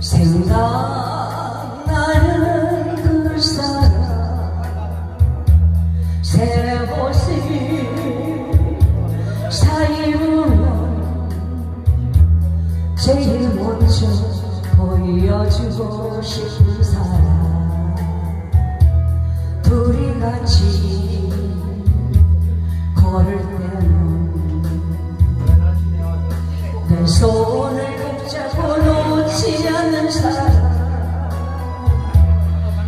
생각나는 그 사람 새옷이 사이로 제일 먼저 보여주고 싶은 사람 둘이 같이 걸을 때 손을 붙잡고 놓지 않는 사람.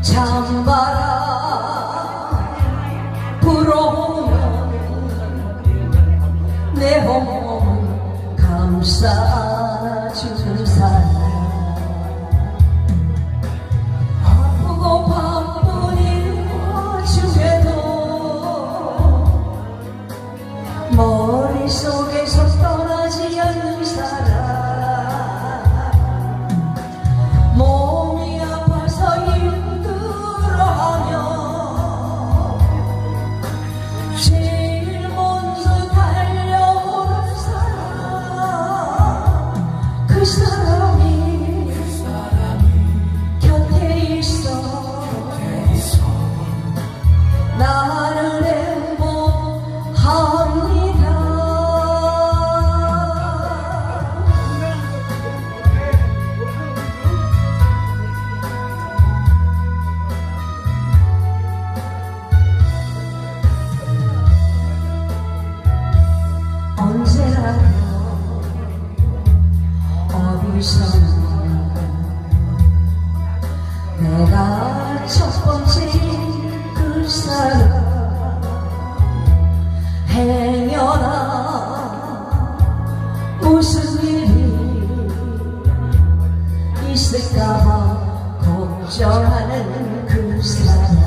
찬바람 불어오면 내 온몸을 감싸주는 사람. 아프고 바쁜 일 중에도 머릿속에 내가 첫 번째 그 사람 행여나 무슨 일이 있을까봐 걱정하는 그 사람